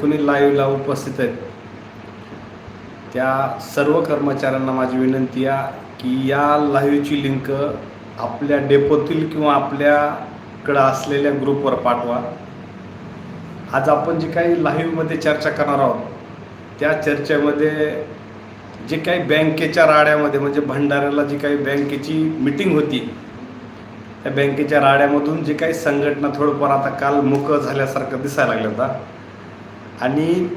कोणी लाईव्हला उपस्थित आहेत. त्या सर्व कर्मचाऱ्यांना माझी विनंती आहे की या लाईव्हची लिंक आपल्या डेपोतील किंवा आपल्याकडं असलेल्या ग्रुपवर पाठवा. आज आपण जे काही लाईव्हमध्ये चर्चा करणार आहोत त्या चर्चेमध्ये जे काही बँकेच्या राड्यामध्ये म्हणजे भंडाऱ्याला जी काही बँकेची मिटिंग होती त्या बँकेच्या राड्यामधून जे काही संघटना थोडंफार आता काल मोकळं झाल्यासारखं दिसायला लागलं होता. आणि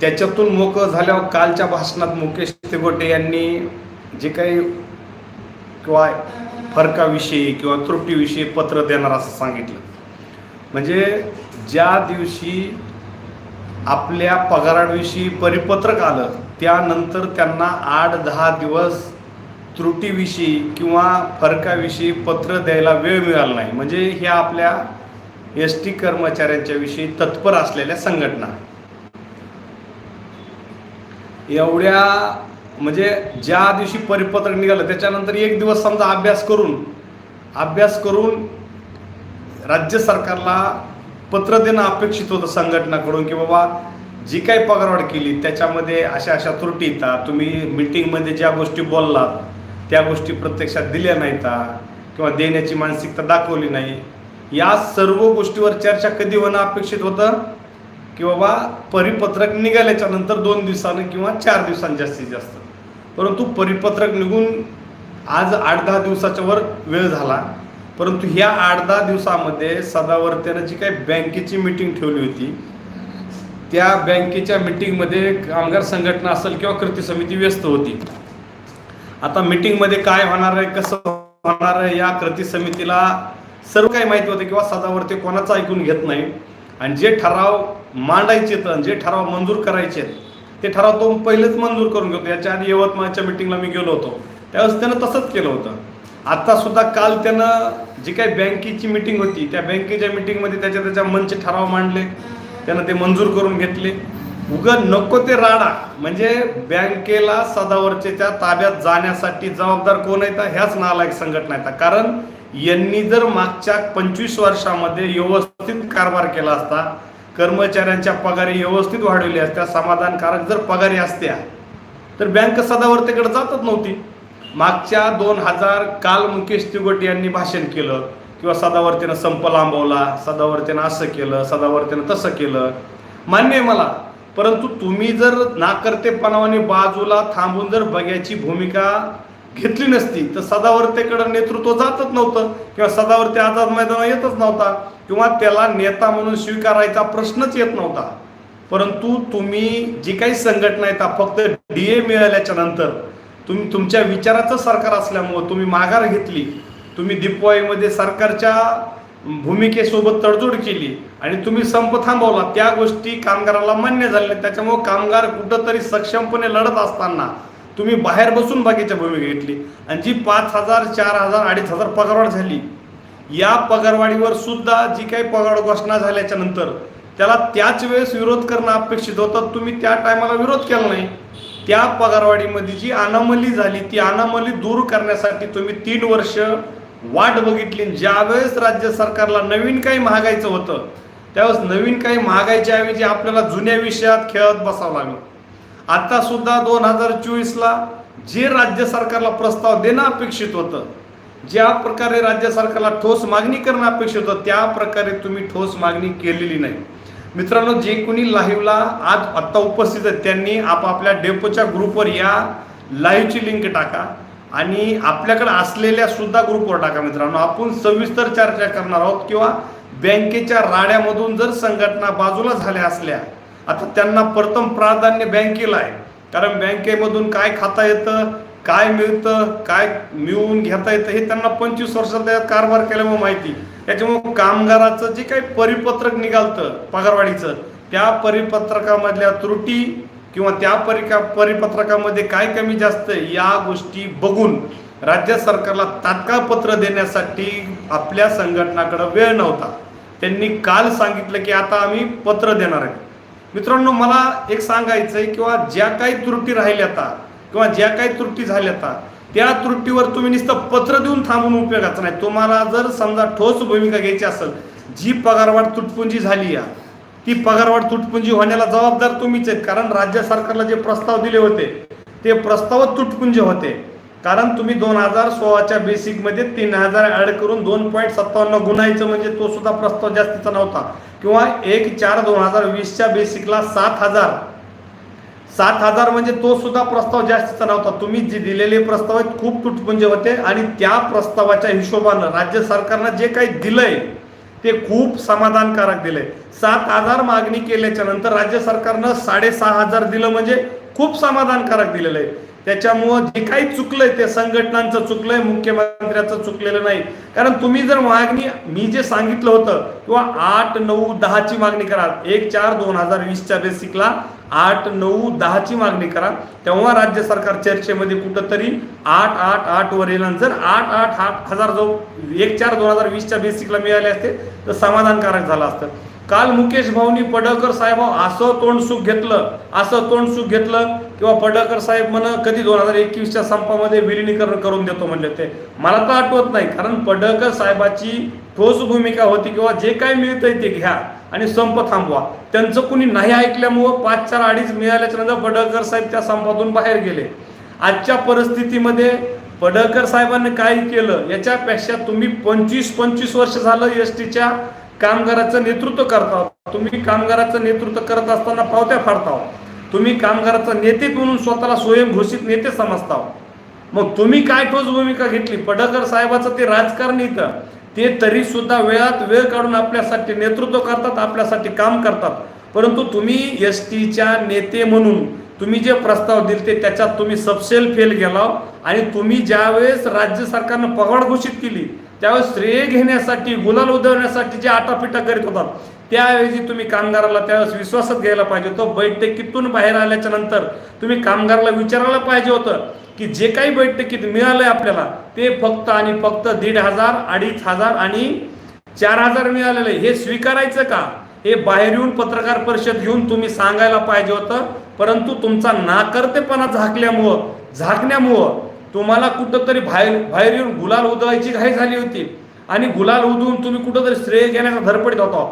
त्याच्यातून मोकळं झाल्यावर कालच्या भाषणात मुकेश तिगोटे यांनी जे काही किंवा फरकाविषयी किंवा त्रुटीविषयी पत्र देणार असं सांगितलं. म्हणजे ज्या दिवशी आपल्या पगाराविषयी परिपत्रक आलं त्यानंतर त्यांना आठ दहा दिवस त्रुटीविषयी किंवा फरकाविषयी पत्र द्यायला वेळ मिळाला नाही. म्हणजे ह्या आपल्या एस टी कर्मचाऱ्यांच्याविषयी तत्पर असलेल्या संघटना. एवढ्या म्हणजे ज्या दिवशी परिपत्रक निघालं त्याच्यानंतर एक दिवस समजा अभ्यास करून अभ्यास करून राज्य सरकारला पत्र देणं अपेक्षित होतं संघटनाकडून की बाबा जी काही पगारवाढ केली त्याच्यामध्ये अशा अशा त्रुटी येतात तुम्ही मिटिंगमध्ये ज्या गोष्टी बोललात त्या गोष्टी प्रत्यक्षात दिल्या नाहीत किंवा देण्याची मानसिकता दाखवली नाही. या सर्व गोष्टीवर चर्चा कधी होणं अपेक्षित होतं? की बाबा परिपत्रक निघाल्याच्या नंतर दोन दिवसानं किंवा चार दिवसांनी जास्तीत जास्त. परंतु परिपत्रक निघून आज आठ दहा दिवसाच्या वर वेळ झाला. परंतु ह्या आठ दहा दिवसामध्ये सदावर्त्यानं जी काही बँकेची मिटिंग ठेवली होती त्या बँकेच्या मिटिंगमध्ये कामगार संघटना असेल किंवा कृती समिती व्यस्त होती. आता मिटिंगमध्ये काय होणार आहे कसं होणार आहे या कृती समितीला सर्व काही माहिती होते किंवा सदावर्ती कोणाचं ऐकून घेत नाही. आणि जे ठराव मांडायचे आहेत जे ठराव मंजूर करायचे आहेत ते ठराव तो पहिलेच मंजूर करून घेतो. याच्या आधी यवतमाळच्या मिटिंगला मी गेलो होतो. त्यावेळेस त्यानं तसंच केलं होतं. आता सुद्धा काल त्यानं जी काही बँकेची मिटिंग होती त्या बँकेच्या मिटिंगमध्ये त्याच्या त्याच्या मनचे ठराव मांडले. त्यानं ते मंजूर करून घेतले. उगं नको ते राडा. म्हणजे बँकेला सदावरच्या ताब्यात जाण्यासाठी जबाबदार कोण आहेत? ह्याच नालायक संघटना आहेत. कारण यांनी जर मागच्या पंचवीस वर्षामध्ये व्यवस्थित कारभार केला असता कर्मचाऱ्यांच्या पगारी व्यवस्थित वाढवल्या असत्या समाधानकारक जर पगारी असत्या तर बँक सदावर्तेकडे जातच नव्हती. मागच्या दोन हजार काल मुकेश तिगोटे यांनी भाषण केलं किंवा सदावर्तीनं संप लांबवला सदावर्तीनं असं केलं सदावर्तीनं तसं केलं. मान्य आहे मला परंतु तुम्ही जर नाकर्तेपणाने बाजूला थांबून जर बघ्याची भूमिका घेतली नसती तर सदावर्तेकडं नेतृत्व जातच नव्हतं किंवा सदावर्ते आझाद मैदानात येतच नव्हता किंवा त्याला नेता म्हणून स्वीकारायचा प्रश्नच येत नव्हता. परंतु तुम्ही जी काही संघटना आहेत फक्त डी ए मिळाल्याच्या नंतर तुम्ही तुमच्या विचाराचं सरकार असल्यामुळं तुम्ही माघार घेतली. तुम्ही दीपवाईमध्ये सरकारच्या भूमिकेसोबत तडजोड केली आणि तुम्ही संप थांबवला. त्या गोष्टी कामगाराला मान्य झाल्या त्याच्यामुळं कामगार कुठंतरी सक्षमपणे लढत असताना तुम्ही बाहेर बसून बाकीच्या भूमिका घेतली. आणि जी पाच हजार चार हजार अडीच हजार पगारवाढ झाली या पगारवाढीवर सुद्धा जी काही पगार घोषणा झाल्याच्यानंतर त्याला त्याच वेळेस विरोध करणं अपेक्षित होतं तुम्ही त्या टायमाला विरोध केला नाही. त्या पगारवाढीमध्ये जी अनामली झाली ती अनामली दूर करण्यासाठी तुम्ही तीन वर्ष वाट बघितली. ज्यावेळेस राज्य सरकारला नवीन काही महागायचं होतं त्यावेळेस नवीन काही महागायच्या ऐवजी आपल्याला जुन्या विषयात खेळत बसावं लागलं. आता सुद्धा दोन हजार चोवीसला जे राज्य सरकारला प्रस्ताव देणं अपेक्षित होतं ज्या प्रकारे राज्य सरकारला ठोस मागणी करणं अपेक्षित होतं त्या प्रकारे तुम्ही ठोस मागणी केलेली नाही. मित्रांनो जे कोणी लाईव्हला आज आत्ता उपस्थित आहेत त्यांनी आपापल्या डेपोच्या ग्रुपवर या लाईव्हची लिंक टाका आणि आपल्याकडे असलेल्या सुद्धा ग्रुपवर टाका मित्रांनो. आपण सविस्तर चर्चा करणार आहोत किंवा बँकेच्या राड्यामधून जर संघटना बाजूला झाल्या असल्या आता त्यांना प्रथम प्राधान्य बँकेला आहे. कारण बँकेमधून काय खाता येतं काय मिळतं काय मिळवून घेता येतं हे त्यांना पंचवीस वर्षात कारभार केल्यामुळे माहिती. त्याच्यामुळे कामगाराचं जे काही परिपत्रक निघालतं पगारवाढीचं त्या परिपत्रकामधल्या त्रुटी किंवा त्या परिका परिपत्रकामध्ये काय कमी जास्त या गोष्टी बघून राज्य सरकारला तात्काळ पत्र देण्यासाठी आपल्या संघटनाकडं वेळ नव्हता. त्यांनी काल सांगितलं की आता आम्ही पत्र देणार आहे. मित्रांनो मला एक सांगायचं आहे किंवा ज्या काही त्रुटी राहिल्या आता किंवा ज्या काही त्रुटी झाल्या आता त्या त्रुटीवर तुम्ही नुसतं पत्र देऊन थांबून उपयोगाचं नाही. तुम्हाला जर समजा ठोस भूमिका घ्यायची असेल जी पगारवाढ तुटपुंजी झाली या ती पगारवाढ तुटपुंजी होण्याला जबाबदार तुम्हीच आहेत कारण राज्य सरकारला जे प्रस्ताव दिले होते ते प्रस्तावच तुटपुंजे होते. कारण तुम्ही दोन हजार सोळाच्या बेसिकमध्ये तीन हजार ऍड करून दोन पॉईंट सत्तावन्न गुन्हायचं म्हणजे तो सुद्धा प्रस्ताव जास्तीचा नव्हता. किंवा एक चार दोन हजार वीसच्या बेसिकला सात हजार. सात हजार म्हणजे तो सुद्धा प्रस्ताव जास्तीचा नव्हता. तुम्ही जे दिलेले प्रस्ताव आहेत खूप तुटपुंजे होते आणि त्या प्रस्तावाच्या हिशोबानं राज्य सरकारनं जे काही दिलंय ते खूप समाधानकारक दिले सात हजार मागणी केल्याच्यानंतर राज्य सरकारनं साडेसहा हजार दिलं म्हणजे खूप समाधानकारक दिलेलं आहे. त्याच्यामुळं जे काही चुकलंय ते संघटनांचं चुकलंय मुख्यमंत्र्याचं चुकलेलं नाही. कारण तुम्ही जर मागणी मी जे सांगितलं होतं किंवा आठ नऊ दहाची मागणी करा एक चार दोन हजार वीसच्या बेसिकला आठ नऊ दहाची मागणी करा तेव्हा राज्य सरकार चर्चेमध्ये कुठंतरी आठ आठ आठ वर येणार जर आठ आठ आठ हजार जो एक चार दोन हजार वीसच्या बेसिकला मिळाले असते तर समाधानकारक झालं असतं. काल मुकेश भाऊनी पडळकर साहेब असं तोंड सुख घेतलं असं तोंड सुख घेतलं किंवा पडळकर साहेब म्हण कधी दोन हजार एकवीसच्या संपामध्ये विलिनीकरण करून देतो म्हणले ते मला तर आठवत नाही कारण पडळकर साहेबाची ठोस भूमिका होती किंवा जे काय मिळतंय ते घ्या आणि संप थांबवा. त्यांचं कुणी नाही ऐकल्यामुळं पाच चार अडीच मिळाल्याच्या नंतर पडळकर साहेब त्या संपातून बाहेर गेले. आजच्या परिस्थितीमध्ये पडळकर साहेबांनी काय केलं याच्यापेक्षा तुम्ही पंचवीस पंचवीस वर्ष झालं एस टीच्या कामगाराचं नेतृत्व करता तुम्ही कामगाराचं नेतृत्व करत असताना पावत्या फाडता तुम्ही कामगाराचा नेते म्हणून स्वतःला स्वयंघोषित नेते समजता मग तुम्ही काय ठोस भूमिका घेतली? पडकर साहेबाचं ते राजकारण इथं. ते तरी सुद्धा वेळात वेळ काढून आपल्यासाठी नेतृत्व करतात आपल्यासाठी काम करतात. परंतु तुम्ही एस टीच्या नेते म्हणून तुम्ही जे प्रस्ताव दिले ते त्याच्यात तुम्ही सबसेल फेल गेला आणि तुम्ही ज्यावेळेस राज्य सरकारनं पगार घोषित केली त्यावेळेस श्रेय घेण्यासाठी गुलाल उधळण्यासाठी जे आटापिटा करीत होतात त्याऐवजी तुम्ही कामगाराला त्यावेळेस विश्वासात घ्यायला पाहिजे होतं. बैठकीतून बाहेर आल्याच्यानंतर तुम्ही कामगाराला विचारायला पाहिजे होतं की जे काही बैठकीत मिळालंय आपल्याला ते फक्त आणि फक्त दीड हजार अडीच हजार आणि चार हजार मिळालेलं. आहे हे स्वीकारायचं का? हे बाहेर येऊन पत्रकार परिषद घेऊन तुम्ही सांगायला पाहिजे होतं. परंतु तुमचा नाकर्तेपणा झाकल्यामुळं झाकण्यामुळं तुम्हाला कुठंतरी बाहेर बाहेर येऊन गुलाल उधळायची घाई झाली होती. आणि गुलाल उधळून तुम्ही कुठंतरी श्रेय घेण्याचा धडपडीत होता.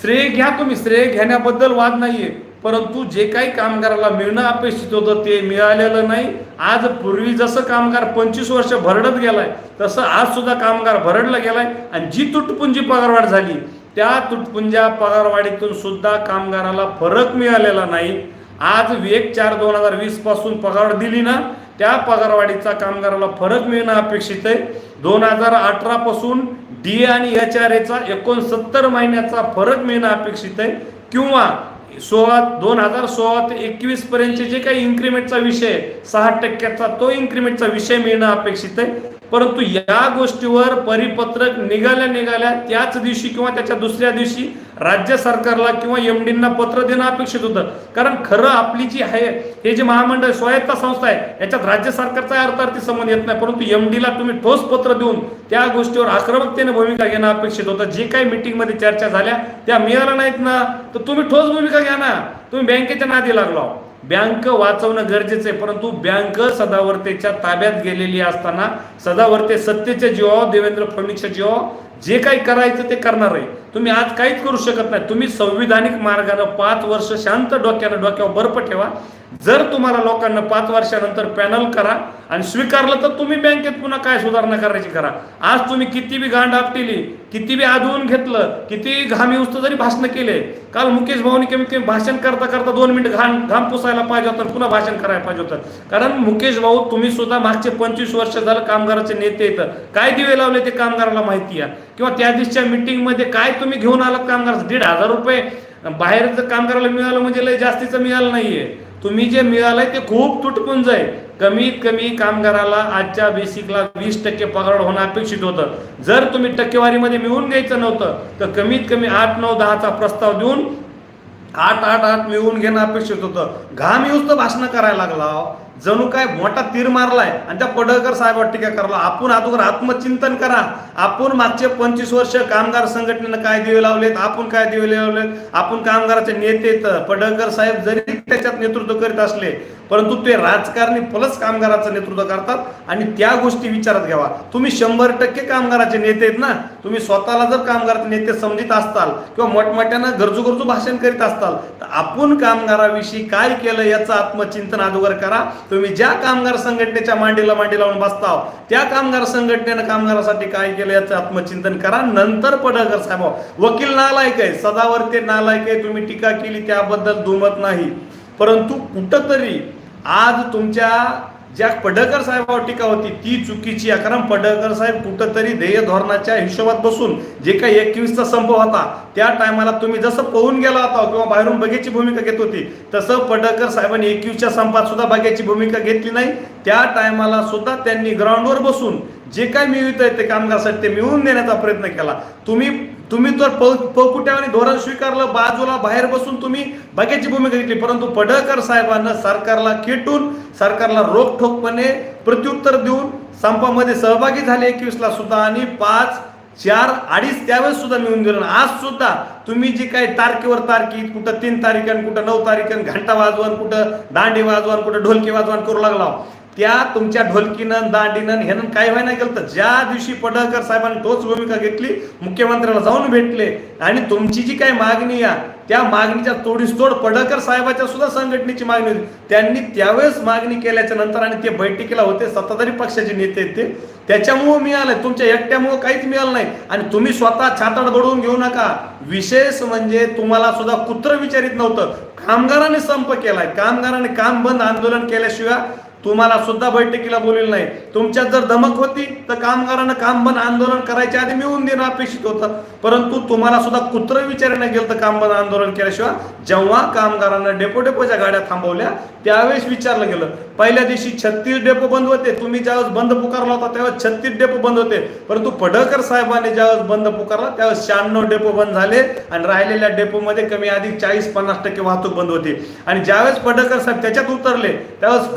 श्रेय घ्या तुम्ही श्रेय घेण्याबद्दल वाद नाहीये. परंतु जे काही कामगाराला मिळणं अपेक्षित होतं ते मिळालेलं नाही. आज पूर्वी जसं कामगार पंचवीस वर्ष भरडत गेलाय तसं आज सुद्धा कामगार भरडला गेलाय. आणि जी तुटपुंजी पगारवाढ झाली त्या तुटपुंजा पगारवाढीतून सुद्धा कामगाराला फरक मिळालेला नाही. आज एक चार दोन हजार वीसपासून पगार दिली ना त्या पगारवाढीचा कामगाराला फरक मिळणं अपेक्षित आहे. दोन हजार अठरा पासून डी आणि एच आर एचा एकोणसत्तर महिन्याचा फरक मिळणं अपेक्षित आहे. किंवा सोळा दोन हजार सोळा ते एकवीस पर्यंतचे जे काही इन्क्रीमेंटचा विषय सहा टक्क्याचा तो इन्क्रीमेंटचा विषय मिळणं अपेक्षित आहे. परंतु या गोष्टीवर परिपत्रक निघाल्या निघाल्या त्याच दिवशी किंवा त्याच्या दुसऱ्या दिवशी राज्य सरकारला किंवा एमडींना पत्र देणं अपेक्षित होतं. कारण खरं आपली जी आहे हे जे महामंडळ स्वायत्त संस्था आहे याच्यात राज्य सरकारचा अर्थार्थी संबंध येत नाही. परंतु एमडीला तुम्ही ठोस पत्र देऊन त्या गोष्टीवर आक्रमकतेने भूमिका घेणं अपेक्षित होतं. जे काही मीटिंगमध्ये चर्चा झाल्या त्या मिळाल्या नाहीत ना. तर तुम्ही ठोस भूमिका घ्या ना. तुम्ही बँकेच्या नादी लागलो बँक वाचवणं गरजेचं आहे परंतु बँक सदावर्तेच्या ताब्यात गेलेली असताना सदावर्ते सत्तेच्या जीवावर देवेंद्र फडणवीसच्या जीवावर जे काही करायचं ते करणार आहे. तुम्ही आज काहीच करू शकत नाही. तुम्ही संविधानिक मार्गानं पाच वर्ष शांत डोक्यानं डोक्यावर बर्फ ठेवा. जर तुम्हाला लोकांना पाच वर्षानंतर पॅनल करा आणि स्वीकारलं तर तुम्ही बँकेत पुन्हा काय सुधारणा करायची करा. आज तुम्ही किती बी गांड आपटिली किती बी आदवून घेतलं किती घामी उस्त जरी भाषण केले काल मुकेश भाऊनी कमीत कमी भाषण करता करता दोन मिनिट घाम घाम पुसायला पाहिजे होतं पुन्हा भाषण करायला पाहिजे होतं. कारण मुकेश भाऊ तुम्ही सुद्धा मागचे पंचवीस वर्ष झालं कामगाराचे नेते येतं काय दिवे लावले ते कामगाराला माहिती आहे. किंवा त्या दिवशीच्या मिटिंगमध्ये काय तुम्ही घेऊन आलात कामगार? दीड हजार रुपये बाहेरचं कामगाराला मिळालं म्हणजे लय जास्तीचं मिळालं नाहीये. तुम्ही जे मिळालंय ते खूप तुटपुंज आहे. कमीत कमी कामगाराला आजच्या बेसिकला वीस टक्के पगार होणं अपेक्षित होतं. जर तुम्ही टक्केवारीमध्ये मिळून घ्यायचं नव्हतं तर कमीत कमी आठ नऊ दहाचा प्रस्ताव देऊन आठ आठ आठ मिळवून घेणं अपेक्षित होतं. घाम येऊच तर भाषणं करायला लागला जणू काय मोठा तीर मारलाय आणि त्या पडळकर साहेबांवर टीका करला आपण अगोदर आत्मचिंतन करा. आपण मागचे पंचवीस वर्ष कामगार संघटनेनं काय दिवे लावलेत? आपण काय दिवे लावलेत? आपण कामगाराचे नेते तर पडळकर साहेब जरी त्याच्यात नेतृत्व करीत असले परंतु ते राजकारणी प्लस कामगाराचं नेतृत्व करतात आणि त्या गोष्टी विचारात घ्यावा. तुम्ही शंभर टक्के कामगाराचे नेते आहेत ना? तुम्ही स्वतःला जर कामगाराचे नेते समजित असताल किंवा मोठमोठ्यानं गरजू गरजू भाषण करीत असताल तर आपण कामगाराविषयी काय केलं याचं आत्मचिंतन अगोदर करा. तुम्ही ज्या कामगार संघटनेच्या मांडीला मांडी लावून बसताव त्या कामगार संघटनेनं कामगारासाठी काय केलं याचं आत्मचिंतन करा. नंतर पडळकर साहेब वकील नालायक आहे सदावर ते नालायक आहे तुम्ही टीका केली त्याबद्दल दुमत नाही. परंतु कुठंतरी आज तुमच्या ज्या पडळकर साहेबावर टीका होती ती चुकीची आहे. कारण पडळकर साहेब कुठंतरी ध्येय धोरणाच्या हिशोबात बसून जे काही एकवीसचा संभव होता त्या टायमाला तुम्ही जसं पळून गेला होता किंवा बाहेरून बघ्याची भूमिका घेत होती तसं पडळकर साहेबांनी एकवीसच्या संपात सुद्धा बघ्याची भूमिका घेतली नाही. त्या टायमाला सुद्धा त्यांनी ग्राउंडवर बसून जे काय मिळत आहे ते कामगारसाठी ते मिळवून देण्याचा प्रयत्न केला. तुम्ही तुम्ही तर पळकुट्याने धोरण स्वीकारलं बाजूला बाहेर बसून तुम्ही बघ्याची भूमिका घेतली. परंतु पडळकर साहेबांना सरकारला खेटून सरकारला रोखठोकपणे प्रत्युत्तर देऊन संपामध्ये सहभागी झाले एकवीसला सुद्धा आणि पाच चार अडीच त्यावेळेस सुद्धा मिळून दिलं आज सुद्धा तुम्ही जी काही तारखेवर तारखी कुठं तीन तारीख कुठं नऊ तारीख घंटा वाजवण कुठं दांडी वाजवान कुठं ढोलकी वाजवान करू लागला. त्या तुमच्या ढोलकीनं दांडीनं ह्यानं काय व्हायला गेलं तर ज्या दिवशी पडळकर साहेबांनी तोच भूमिका घेतली मुख्यमंत्र्याला जाऊन भेटले. आणि तुमची जी काही मागणी आहे त्या मागणीच्या तोडीस तोड पडळकर साहेबाच्या सुद्धा संघटनेची मागणी होती. त्यांनी त्यावेळेस मागणी केल्याच्यानंतर आणि ते बैठकीला होते सत्ताधारी पक्षाचे नेते ते. त्याच्यामुळं मिळालं तुमच्या एकट्यामुळं काहीच मिळालं नाही. आणि तुम्ही स्वतः छाताड दडवून घेऊ नका. विशेष म्हणजे तुम्हाला सुद्धा कुत्र विचारित नव्हतं. कामगारांनी संप केलाय. कामगारांनी काम बंद आंदोलन केल्याशिवाय तुम्हाला सुद्धा बैठकीला बोललेलं नाही. तुमच्यात जर धमक होती तर कामगारांना काम बंद आंदोलन करायच्या आधी मिळून देणं अपेक्षित होतं. परंतु तुम्हाला सुद्धा कुत्र विचारणं गेलं तर काम बंद आंदोलन केल्याशिवाय जेव्हा कामगारांना डेपो डेपोच्या गाड्या थांबवल्या त्यावेळेस विचारलं गेलं. पहिल्या दिवशी छत्तीस डेपो बंद होते. तुम्ही ज्यावेळेस बंद पुकारला होता त्यावेळेस छत्तीस डेपो बंद होते. परंतु पडळकर साहेबांनी ज्यावेळेस बंद पुकारला त्यावेळेस शहाण्णव डेपो बंद झाले आणि राहिलेल्या डेपोमध्ये कमी अधिक चाळीस पन्नास टक्के वाहतूक बंद होती. आणि ज्यावेळेस पडळकर साहेब त्याच्यात उतरले त्यावेळेस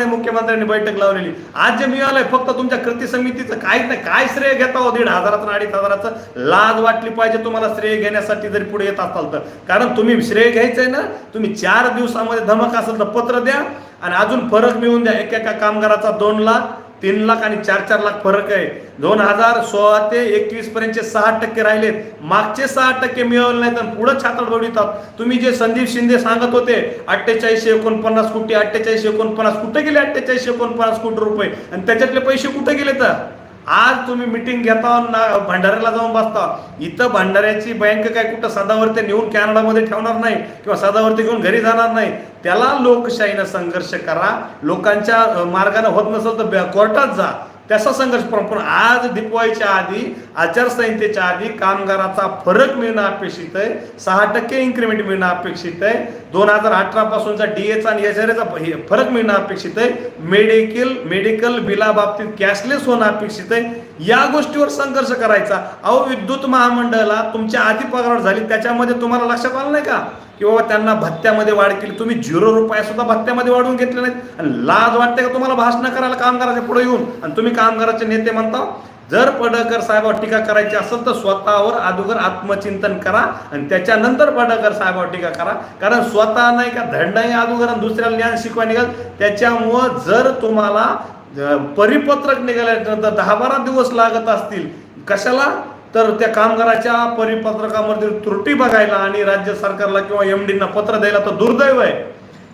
रोखठोकपणे मुख्यमंत्र्यांनी बैठक लावलेली. आज जे मिळालंय फक्त तुमच्या कृती समितीचं काहीच नाही काय श्रेय घेता हो? दीड हजाराचं अडीच हजाराचं लाज वाटली पाहिजे तुम्हाला श्रेय घेण्यासाठी जरी पुढे येत असाल तर. कारण तुम्ही श्रेय घ्यायचंय ना तुम्ही चार दिवसामध्ये धमक असेल तर पत्र द्या आणि अजून फरक मिळून द्या. एकेका एका कामगाराचा दोन लाख तीन लाख आणि चार चार लाख फरक आहे. दोन हजार सोळा ते एकवीस पर्यंतचे सहा टक्के राहिलेत. मागचे सहा टक्के मिळवले नाहीत आणि पुढे छातड बडवितात तुम्ही जे संदीप शिंदे सांगत होते अठ्ठेचाळीसशे एकोणपन्नास कोटी अठ्ठेचाळीसशे एकोणपन्नास कुठे गेले अठ्ठेचाळीसशे एकोणपन्नास कोटी रुपये? आणि त्याच्यातले पैसे कुठे गेले तर आज तुम्ही मिटिंग घेता ना भंडाऱ्याला जाऊन बसता. इथं भंडाऱ्याची बँक काय कुठं सदावरती नेऊन कॅनडामध्ये ठेवणार नाही किंवा सदावरती घेऊन घरी जाणार नाही. त्याला लोकशाहीनं संघर्ष करा. लोकांच्या मार्गाने होत नसेल तर कोर्टात जा. त्याचा संघर्ष पण आज दिपवायच्या आधी आचारसंहितेच्या आधी कामगाराचा फरक मिळणं अपेक्षित आहे. सहा टक्के इन्क्रीमेंट मिळणं अपेक्षित आहे. दोन हजार अठरा पासूनचा डीएचा आणि एच आर एचा फरक मिळणं अपेक्षित आहे. मेडिकल मेडिकल बिलाबाबतीत कॅशलेस होणं अपेक्षित आहे. या गोष्टीवर संघर्ष करायचा. अहो विद्युत महामंडळाला तुमच्या आधी पगार झाली त्याच्यामध्ये तुम्हाला लक्षात आलं नाही का? की बाबा त्यांना भत्त्यामध्ये वाढ केली तुम्ही झिरो रुपया सुद्धा भत्त्यामध्ये वाढवून घेतले नाहीत. आणि लाज वाटते का तुम्हाला भाषण करायला कामगाराच्या पुढे येऊन? आणि तुम्ही कामगाराचे नेते म्हणता जर पडळकर साहेबावर टीका करायची असेल तर स्वतःवर अगोदर आत्मचिंतन करा आणि त्याच्यानंतर पडळकर साहेबावर टीका करा. कारण स्वतः नाही का धंडाही अगोदर आणि दुसऱ्याला ज्ञान शिकवा निघाल. त्याच्यामुळं जर तुम्हाला परिपत्रक निघाल्यानंतर दहा बारा दिवस लागत असतील कशाला? तर त्या कामगाराच्या परिपत्रकामध्ये त्रुटी बघायला आणि राज्य सरकारला किंवा एम डीना पत्र द्यायला तर दुर्दैव आहे.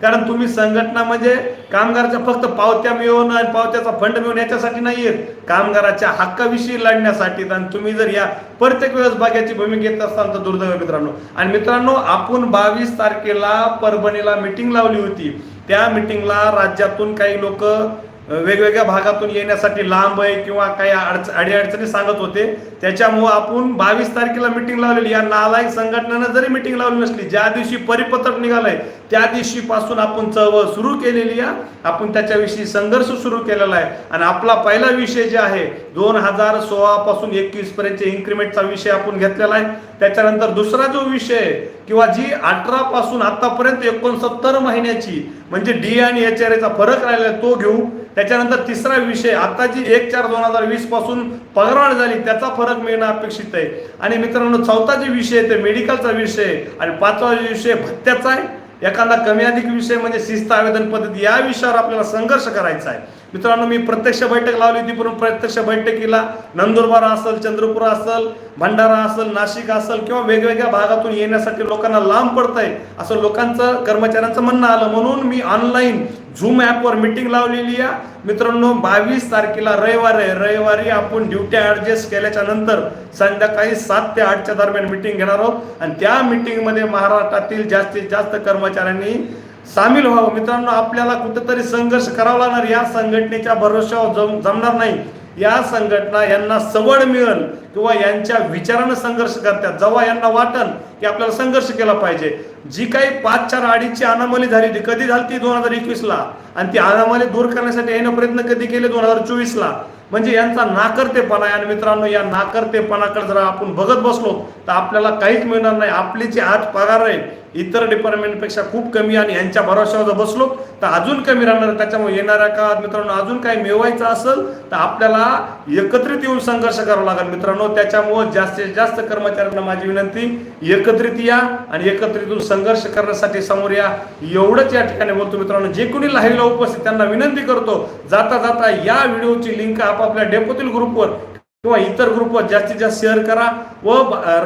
कारण तुम्ही संघटना म्हणजे कामगाराच्या फक्त पावत्या मिळवणं आणि पावत्याचा फंड मिळवून याच्यासाठी नाही येत कामगाराच्या हक्काविषयी लढण्यासाठी आणि तुम्ही जर या प्रत्येक वेळेस भाग्याची भूमिका घेत असाल तर दुर्दैव मित्रांनो. आणि मित्रांनो आपण बावीस तारखेला परभणीला मिटिंग लावली होती. त्या मिटिंगला राज्यातून काही लोक वेगवेगळ्या भागातून येण्यासाठी लांब आहे किंवा काही अडच अडीअडचणी सांगत होते. त्याच्यामुळं आपण बावीस तारखेला मिटिंग लावलेली. या नालायक संघटनेनं जरी मिटिंग लावली नसली ज्या दिवशी परिपत्रक निघालंय त्या दिवशी पासून आपण चळवळ सुरू केलेली आहे आपण त्याच्याविषयी संघर्ष सुरू केलेला आहे. आणि आपला पहिला विषय जे आहे दोन हजार सोळा पासून एकवीस पर्यंत इन्क्रिमेंटचा विषय आपण घेतलेला आहे. त्याच्यानंतर दुसरा जो विषय आहे किंवा जी अठरा पासून आतापर्यंत एकोणसत्तर महिन्याची म्हणजे डी आणि एच आर चा फरक राहिला तो घेऊ. त्याच्यानंतर तिसरा विषय आता जी एक चार दोन हजार वीसपासून पगारवाढ झाली त्याचा फरक मिळणं अपेक्षित आहे. आणि मित्रांनो चौथा जे विषय आहे ते मेडिकलचा विषय आणि पाचवा विषय भत्त्याचा आहे. एखादा कमी अधिक विषय म्हणजे शिस्त आवेदन पद्धती या विषयावर आपल्याला संघर्ष करायचा आहे. मित्रांनो मी प्रत्यक्ष बैठक लावली होती पण प्रत्यक्ष बैठकीला नंदुरबार असेल चंद्रपूर असेल भंडारा असेल नाशिक असेल किंवा वेगवेगळ्या भागातून येण्यासाठी लोकांना लांब पडत आहे असं लोकांचं कर्मचाऱ्यांचं म्हणणं आलं. म्हणून मी ऑनलाईन झूम ॲपवर मिटिंग लावलेली आहे. मित्रांनो बावीस तारखेला रविवार आहे. रविवारी आपण ड्युट्या ॲडजस्ट केल्याच्यानंतर संध्याकाळी सात ते आठच्या दरम्यान मिटिंग घेणार आहोत. आणि त्या मिटिंगमध्ये महाराष्ट्रातील जास्तीत जास्त कर्मचाऱ्यांनी सामील व्हावं. मित्रांनो आपल्याला कुठेतरी संघर्ष करावा लागणार. या संघटनेच्या भरोश्यावर जम जमणार नाही. या संघटना यांना सवड मिळेल किंवा यांच्या विचारानं संघर्ष करतात. जेव्हा यांना वाटन की आपल्याला संघर्ष केला पाहिजे. जी काही पाच चार अडीचची अनामली झाली ती कधी झाली ती दोन हजार एकवीसला? आणि ती अनामली दूर करण्यासाठी यानं प्रयत्न कधी केले दोन हजार चोवीसला? म्हणजे यांचा नाकर्तेपणा आहे. आणि मित्रांनो या नाकर्तेपणाकडे जर आपण बघत बसलो तर आपल्याला काहीच मिळणार नाही. आपली जी आज पगार आहे इतर डिपार्टमेंटपेक्षा खूप कमी आणि यांच्या भरोश्यावर जर बसलो तर अजून कमी राहणार. त्याच्यामुळे येणाऱ्या काळात मित्रांनो अजून काही मिळवायचं असेल तर आपल्याला एकत्रित येऊन संघर्ष करावा लागेल. मित्रांनो त्याच्यामुळे जास्तीत जास्त कर्मचाऱ्यांना माझी विनंती एकत्रित या आणि एकत्रित येऊन संघर्ष करण्यासाठी समोर या. एवढंच या ठिकाणी बोलतो मित्रांनो जे कोणी लाईव्हला उपस्थित त्यांना विनंती करतो जाता जाता या व्हिडिओची लिंक आपापल्या डेपोतील ग्रुपवर किंवा इतर ग्रुपवर जास्तीत जास्त शेअर करा व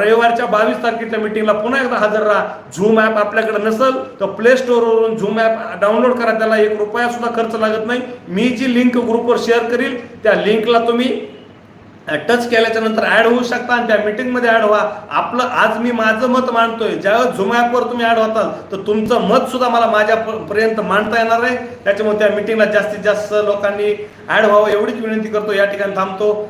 रविवारच्या बावीस तारखेच्या मिटिंगला पुन्हा एकदा हजर राहा. झूम ॲप आपल्याकडे नसेल तर प्ले स्टोअरवरून झूम ॲप डाउनलोड करा. त्याला एक रुपया सुद्धा खर्च लागत नाही. मी जी लिंक ग्रुपवर शेअर करील त्या लिंकला तुम्ही टच केल्याच्यानंतर ऍड होऊ शकता आणि त्या मीटिंगमध्ये ऍड व्हा. आपलं आज मी माझं मत मांडतोय. ज्यावेळेस झुम ॲपवर तुम्ही ऍड होताल तर तुमचं मत सुद्धा मला माझ्यापर्यंत मांडता येणार आहे. त्याच्यामुळे त्या मिटिंगला जास्तीत जास्त लोकांनी ऍड व्हावं. एवढीच विनंती करतो. या ठिकाणी थांबतो.